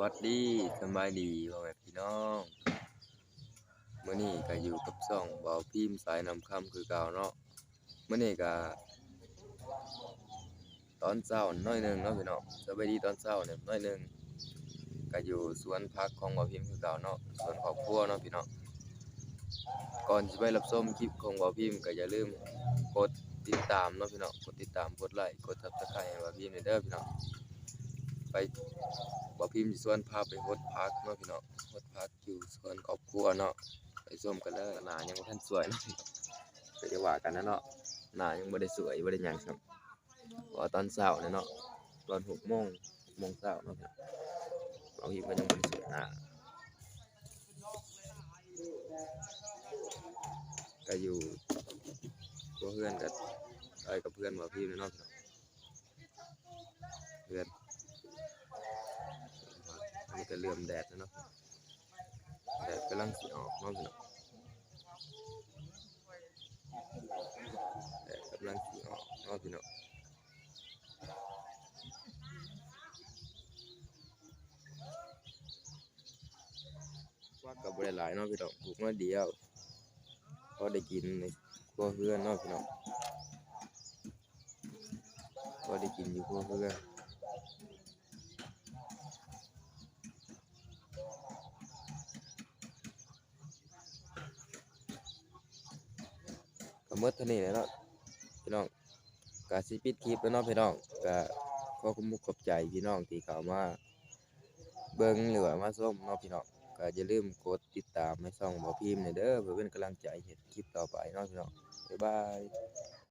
วัสดีสบายดีพ่อแม่พี่น้องเมื้อนี้ก็อยู่กับช่องเบาพิมพ์สายนำคำคือเก่าเนาะเมื้อนี้ก็ตอนเช้าน้อยหนึ่งเนาะพี่น้องสบายดีตอนเช้าเนี่ยน้อยหนึ่งก็อยู่สวนผักของเบาพิมพ์คือเก่าเนาะสวนครอบครัวเนาะพี่น้องก่อนสิไปรับชมคลิปของเบาพิมพ์ก็อย่าลืมกดติดตามเนาะพี่น้องกดติดตามกดไลค์กด Subscribe ให้เบาพิมพ์เด้อพี่น้อง ไปบ่พิมพ์สิสวนพาไปฮดพักเนาะพี่น้องฮดพักอยู่สวนครอบครัวเนาะไปชมกันเลยหน้ายังบ่ทันสวยเนาะก็จะว่ากันนะเนาะหน้ายังบ่ได้สวยบ่ได้หยังครับเพราะว่าตอนเช้าเนี่ยเนาะตอน6โมง6โมงเช้าเนาะพี่น้องเอาอีกก็ยังบ่ได้สวยหน้าก็อยู่ตัวเพื่อนกับไอ้กับเพื่อนบ่พิมพ์เนาะพี่น้องเพื่อน อันนี้ก็เริ่มแดดแล้วเนาะแดดกำลังสิออกเนาะพี่น้องแดดกำลังสิออกเนาะพี่น้องว่ากับบริหลายเนาะพี่น้องปลูกมาเดียวพอได้กินในครัวเพื่อนเนาะพี่น้องพอได้กินอยู่ครัวเพื่อน ก็หมดเท่านี้แหละเนาะพี่น้องกาสิปิดคลิปแล้วเนาะพี่น้องก็ขมุขขอบใจพี่น้องที่เข้ามาเบิ่งหรือว่ามาชมเนาะพี่น้องก็อย่าลืมกดติดตามให้ช่องบ่พิมพ์เด้อเพื่อเป็นกำลังใจเห็ดคลิปต่อไปเนาะพี่น้องบ๊ายบาย